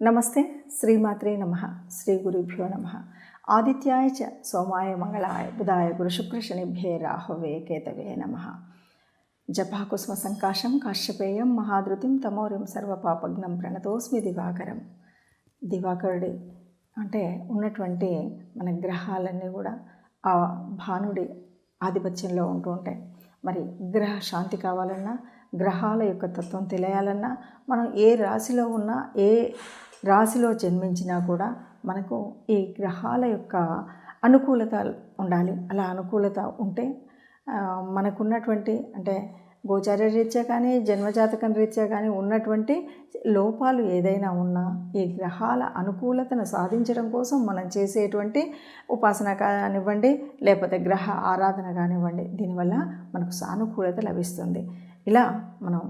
నమస్తే శ్రీమాత్రే నమ శ్రీ గురుభ్యో నమ. ఆదిత్యాయ చ సోమాయ మంగళాయ బుధాయ గురుశుక్రశనిభ్యే రాహవే కేతవే నమ. జపాకుస్మ సంకాశం కాశ్యపేయం మహాధృతిం తమోరిం సర్వపాపగ్నం ప్రణతోస్మి దివాకరం. దివాకరుడి అంటే ఉన్నటువంటి మన గ్రహాలన్నీ కూడా ఆ భానుడి ఆధిపత్యంలో ఉంటూ ఉంటాయి. మరి గ్రహ శాంతి కావాలన్నా గ్రహాల యొక్క తత్వం తెలియాలన్నా మనం ఏ రాశిలో ఉన్నా ఏ రాశిలో జన్మించినా కూడా మనకు ఈ గ్రహాల యొక్క అనుకూలత ఉండాలి. అలా అనుకూలత ఉంటే మనకున్నటువంటి అంటే గోచార రీత్యా కానీ జన్మజాతకం రీత్యా కానీ ఉన్నటువంటి లోపాలు ఏదైనా ఉన్నా ఈ గ్రహాల అనుకూలతను సాధించడం కోసం మనం చేసేటువంటి ఉపాసన కానివ్వండి లేకపోతే గ్రహ ఆరాధన కానివ్వండి దీనివల్ల మనకు సానుకూలత లభిస్తుంది. ఇలా మనం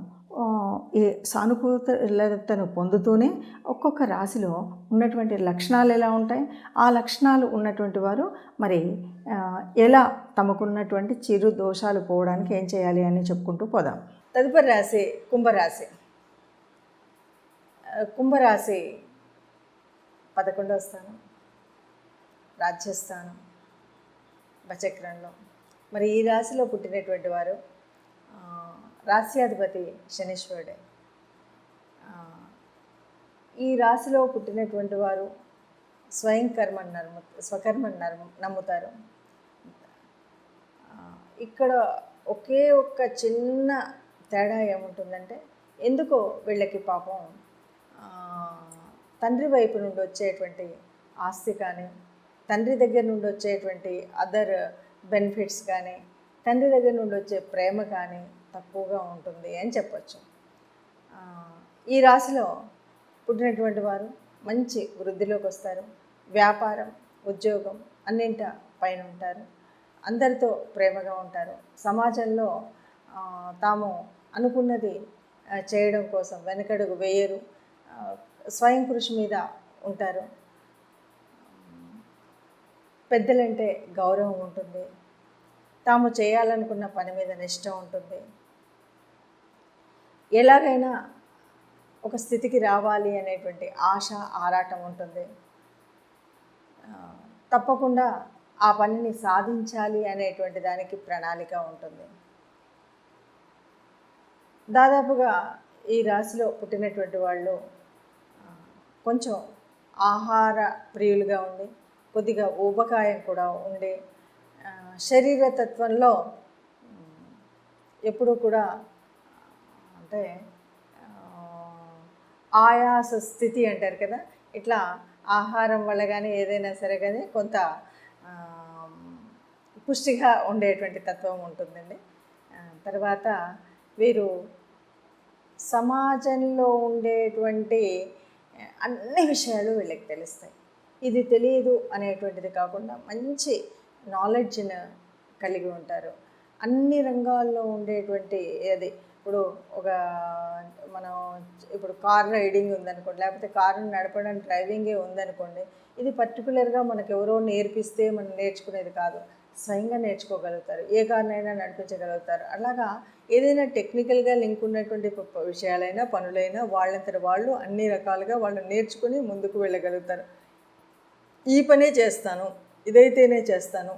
ఏ సానుకూలతను పొందుతూనే ఒక్కొక్క రాశిలో ఉన్నటువంటి లక్షణాలు ఎలా ఉంటాయి? ఆ లక్షణాలు ఉన్నటువంటి వారు మరి ఎలా తమకున్నటువంటి చిరు దోషాలు పోవడానికి ఏం చేయాలి అని చెప్పుకుంటూ పోదాం. తదుపరి రాశి కుంభరాశి. కుంభరాశి పదకొండవ స్థానం రాజ్యస్థానం బచక్రంలో మరి ఈ రాశిలో పుట్టినటువంటి వారు రాశ్యాధిపతి శనీశ్వరుడే. ఈ రాశిలో పుట్టినటువంటి వారు స్వయం కర్మని నమ్ము స్వకర్మని నమ్ము నమ్ముతారు ఇక్కడ ఒకే ఒక్క చిన్న తేడా ఏముంటుందంటే ఎందుకో వీళ్ళకి పాపం తండ్రి వైపు నుండి వచ్చేటువంటి ఆస్తి కానీ తండ్రి దగ్గర నుండి వచ్చేటువంటి అదర్ బెనిఫిట్స్ కానీ తండ్రి దగ్గర నుండి వచ్చే ప్రేమ కానీ తక్కువగా ఉంటుంది అని చెప్పచ్చు. ఈ రాశిలో పుట్టినటువంటి వారు మంచి వృద్ధిలోకి వస్తారు. వ్యాపారం ఉద్యోగం అన్నింట పైన ఉంటారు. అందరితో ప్రేమగా ఉంటారు. సమాజంలో తాము అనుకున్నది చేయడం కోసం వెనకడుగు వేయరు. స్వయం కృషి మీద ఉంటారు. పెద్దలంటే గౌరవం ఉంటుంది. తాము చేయాలనుకున్న పని మీద నిష్ట ఉంటుంది. ఎలాగైనా ఒక స్థితికి రావాలి అనేటువంటి ఆశ ఆరాటం ఉంటుంది. తప్పకుండా ఆ పనిని సాధించాలి అనేటువంటి దానికి ప్రణాళిక ఉంటుంది. దాదాపుగా ఈ రాశిలో పుట్టినటువంటి వాళ్ళు కొంచెం ఆహార ప్రియులుగా ఉండి కొద్దిగా ఊబకాయం కూడా ఉండి శరీర తత్వంలో ఎప్పుడూ కూడా అంటే ఆయాస స్థితి అంటారు కదా? ఇట్లా ఆహారం వల్ల కానీ ఏదైనా సరే కానీ కొంత పుష్టిగా ఉండేటువంటి తత్వం ఉంటుందండి. తర్వాత వీరు సమాజంలో ఉండేటువంటి అన్ని విషయాలు వీళ్ళకి తెలుస్తాయి. ఇది తెలియదు అనేటువంటిది కాకుండా మంచి నాలెడ్జ్ను కలిగి ఉంటారు. అన్ని రంగాల్లో ఉండేటువంటి అది. ఇప్పుడు ఒక మనం ఇప్పుడు కార్ రైడింగ్ ఉందనుకోండి లేకపోతే కారును నడపడం డ్రైవింగే ఉందనుకోండి ఇది పర్టికులర్గా మనకు ఎవరో నేర్పిస్తే మనం నేర్చుకునేది కాదు. స్వయంగా నేర్చుకోగలుగుతారు. ఏ కారణమైనా నడిపించగలుగుతారు. అలాగా ఏదైనా టెక్నికల్గా లింక్ ఉన్నటువంటి ప- విషయాలైనా పనులైనా వాళ్ళంతట వాళ్ళు అన్ని రకాలుగా వాళ్ళు నేర్చుకుని ముందుకు వెళ్ళగలుగుతారు. ఈ పనే చేస్తాను ఇదైతేనే చేస్తాను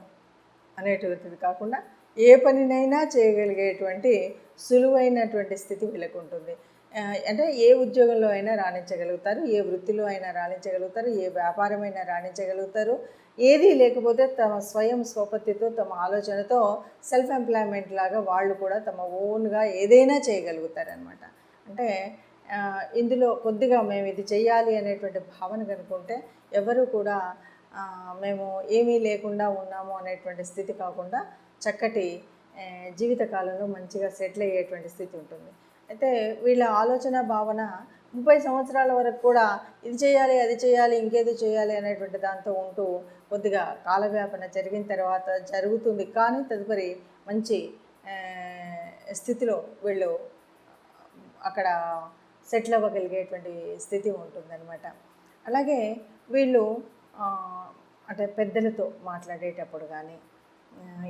అనేటువంటిది కాకుండా ఏ పనినైనా చేయగలిగేటువంటి సులువైనటువంటి స్థితి వీళ్ళకు ఉంటుంది అంటే ఏ ఉద్యోగంలో అయినా రాణించగలుగుతారు ఏ వృత్తిలో అయినా రాణించగలుగుతారు ఏ వ్యాపారమైనా రాణించగలుగుతారు. ఏదీ లేకపోతే తమ స్వయం స్వపత్తితో తమ ఆలోచనతో సెల్ఫ్ ఎంప్లాయ్మెంట్ లాగా వాళ్ళు కూడా తమ ఓన్గా ఏదైనా చేయగలుగుతారనమాట అంటే ఇందులో కొద్దిగా మేము ఇది చేయాలి అనేటువంటి భావన కనుకుంటే ఎవరు కూడా మేము ఏమీ లేకుండా ఉన్నాము అనేటువంటి స్థితి కాకుండా చక్కటి జీవితకాలంలో మంచిగా సెటిల్ అయ్యేటువంటి స్థితి ఉంటుంది. అయితే వీళ్ళ ఆలోచన భావన ముప్పై సంవత్సరాల వరకు కూడా ఇది చేయాలి అది చేయాలి ఇంకేదో చేయాలి అనేటువంటి దాంతో ఉంటూ కొద్దిగా కాలవ్యాపన జరిగిన తర్వాత జరుగుతుంది. కానీ తదుపరి మంచి స్థితిలో వీళ్ళు అక్కడ సెటిల్ అవ్వగలిగేటువంటి స్థితి ఉంటుందన్నమాట. అలాగే వీళ్ళు అంటే పెద్దలతో మాట్లాడేటప్పుడు కానీ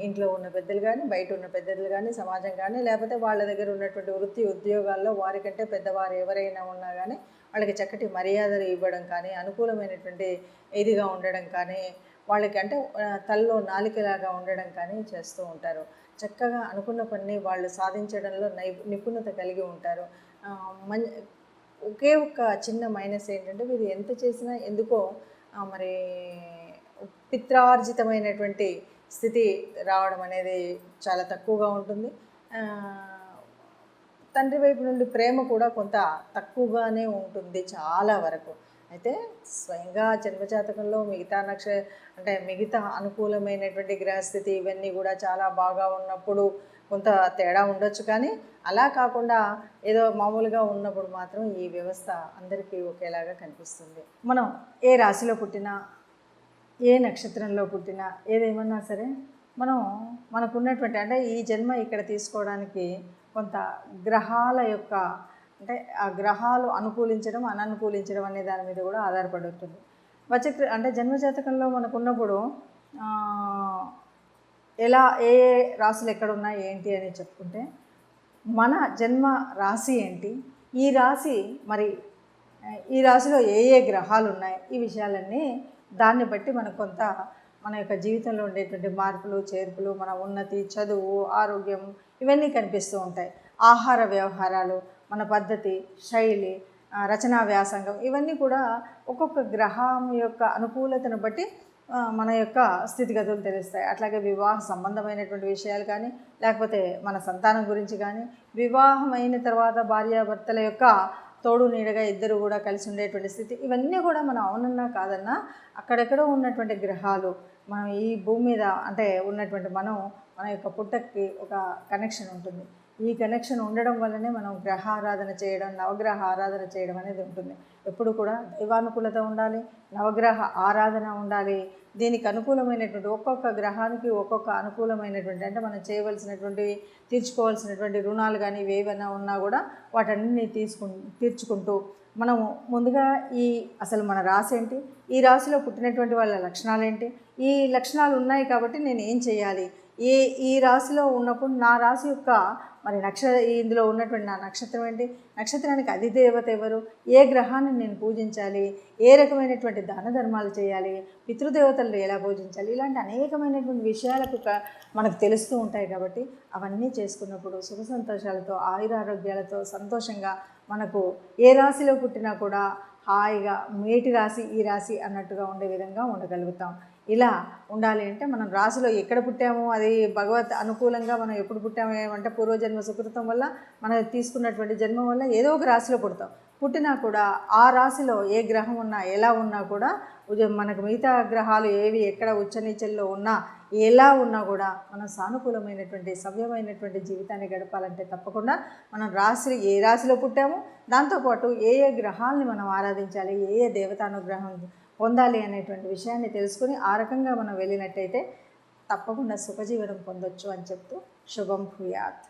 ఇంట్లో ఉన్న పెద్దలు కానీ బయట ఉన్న పెద్దలు కానీ సమాజం కానీ లేకపోతే వాళ్ళ దగ్గర ఉన్నటువంటి వృత్తి ఉద్యోగాల్లో వారికంటే పెద్దవారు ఎవరైనా ఉన్నా కానీ వాళ్ళకి చక్కటి మర్యాదలు ఇవ్వడం కానీ అనుకూలమైనటువంటి ఇదిగా ఉండడం కానీ వాళ్ళకి అంటే తల్లో తలలో నాలికలాగా ఉండడం కానీ చేస్తూ ఉంటారు. చక్కగా అనుకున్న పని వాళ్ళు సాధించడంలో నై నిపుణత కలిగి ఉంటారు. ఆ, మం ఒకే ఒక చిన్న మైనస్ ఏంటంటే వీరు ఎంత చేసినా ఎందుకో మరి పిత్రార్జితమైనటువంటి స్థితి రావడం అనేది చాలా తక్కువగా ఉంటుంది. తండ్రి వైపు నుండి ప్రేమ కూడా కొంత తక్కువగానే ఉంటుంది చాలా వరకు. అయితే స్వయంగా జన్మజాతకంలో మిగతా నక్ష అంటే మిగతా అనుకూలమైనటువంటి గ్రహస్థితి ఇవన్నీ కూడా చాలా బాగా ఉన్నప్పుడు కొంత తేడా ఉండొచ్చు. కానీ అలా కాకుండా ఏదో మామూలుగా ఉన్నప్పుడు మాత్రం ఈ వ్యవస్థ అందరికీ ఒకేలాగా కనిపిస్తుంది. మనం ఏ రాశిలో పుట్టినా ఏ నక్షత్రంలో పుట్టినా ఏదేమన్నా సరే మనం మనకున్నటువంటి అంటే ఈ జన్మ ఇక్కడ తీసుకోవడానికి కొంత గ్రహాల యొక్క అంటే ఆ గ్రహాలు అనుకూలించడం అననుకూలించడం అనే దాని మీద కూడా ఆధారపడి ఉంటుంది వచక్ర అంటే జన్మజాతకంలో మనకున్నప్పుడు ఎలా ఏ ఏ రాశులు ఎక్కడ ఉన్నాయి ఏంటి అని చెప్పుకుంటే మన జన్మ రాశి ఏంటి ఈ రాశి మరి ఈ రాశిలో ఏ ఏ గ్రహాలు ఉన్నాయి ఈ విషయాలన్నీ దాన్ని బట్టి మనకు కొంత మన యొక్క జీవితంలో ఉండేటువంటి మార్పులు చేర్పులు మన ఉన్నతి చదువు ఆరోగ్యం ఇవన్నీ కనిపిస్తూ ఉంటాయి. ఆహార వ్యవహారాలు మన పద్ధతి శైలి రచనా వ్యాసంగం ఇవన్నీ కూడా ఒక్కొక్క గ్రహం యొక్క అనుకూలతను బట్టి మన యొక్క స్థితిగతులు తెలుస్తాయి. అట్లాగే వివాహ సంబంధమైనటువంటి విషయాలు కానీ లేకపోతే మన సంతానం గురించి కానీ వివాహం అయిన తర్వాత భార్యాభర్తల యొక్క తోడు నీడగా ఇద్దరు కూడా కలిసి ఉండేటువంటి స్థితి. ఇవన్నీ కూడా మనం అవునన్నా కాదన్నా అక్కడెక్కడో ఉన్నటువంటి గ్రహాలు మనం ఈ భూమి మీద అంటే ఉన్నటువంటి మనం మన యొక్క పుట్టకి ఒక కనెక్షన్ ఉంటుంది. ఈ కనెక్షన్ ఉండడం వల్లనే మనం గ్రహ ఆరాధన చేయడం నవగ్రహ ఆరాధన చేయడం అనేది ఉంటుంది. ఎప్పుడు కూడా దైవానుకూలత ఉండాలి నవగ్రహ ఆరాధన ఉండాలి. దీనికి అనుకూలమైనటువంటి ఒక్కొక్క గ్రహానికి ఒక్కొక్క అనుకూలమైనటువంటి అంటే మనం చేయవలసినటువంటి తీర్చుకోవాల్సినటువంటి రుణాలు కానీ ఏవైనా ఉన్నా కూడా వాటన్నిటిని తీసుకు తీర్చుకుంటూ మనము ముందుగా ఈ అసలు మన రాశి ఏంటి? ఈ రాశిలో పుట్టినటువంటి వాళ్ళ లక్షణాలు ఏంటి? ఈ లక్షణాలు ఉన్నాయి కాబట్టి నేను ఏం చేయాలి? ఈ ఈ రాశిలో ఉన్నప్పుడు నా రాశి యొక్క మరి నక్ష ఇందులో ఉన్నటువంటి నా నక్షత్రం ఏంటి? నక్షత్రానికి అధిదేవత ఎవరు? ఏ గ్రహాన్ని నేను పూజించాలి? ఏ రకమైనటువంటి దాన ధర్మాలు చేయాలి? పితృదేవతలను ఎలా పూజించాలి? ఇలాంటి అనేకమైనటువంటి విషయాలకు మనకు తెలుస్తూ ఉంటాయి కాబట్టి అవన్నీ చేసుకున్నప్పుడు సుఖ సంతోషాలతో ఆయురారోగ్యాలతో సంతోషంగా మనకు ఏ రాశిలో పుట్టినా కూడా హాయిగా మేటి రాశి ఈ రాశి అన్నట్టుగా ఉండే విధంగా ఉండగలుగుతాం. ఇలా ఉండాలి అంటే మనం రాశిలో ఎక్కడ పుట్టామో అది భగవత్ అనుకూలంగా మనం ఎప్పుడు పుట్టాము ఏమంటే పూర్వజన్మ సుకృతం వల్ల మనం తీసుకున్నటువంటి జన్మ వల్ల ఏదో ఒక రాశిలో పుడతాం. పుట్టినా కూడా ఆ రాశిలో ఏ గ్రహం ఉన్నా ఎలా ఉన్నా కూడా మనకు మిగతా గ్రహాలు ఏవి ఎక్కడ ఉచ్చనీచల్లో ఉన్నా ఎలా ఉన్నా కూడా మనం సానుకూలమైనటువంటి సవ్యమైనటువంటి జీవితాన్ని గడపాలంటే తప్పకుండా మనం రాశి ఏ రాశిలో పుట్టామో దాంతోపాటు ఏ ఏ గ్రహాలని మనం ఆరాధించాలి ఏ ఏ దేవతానుగ్రహం పొందాలి అనేటువంటి విషయాన్ని తెలుసుకుని ఆ రకంగా మనం వెళ్ళినట్టయితే తప్పకుండా సుఖజీవనం పొందొచ్చు అని చెప్తూ శుభం భూయాత్.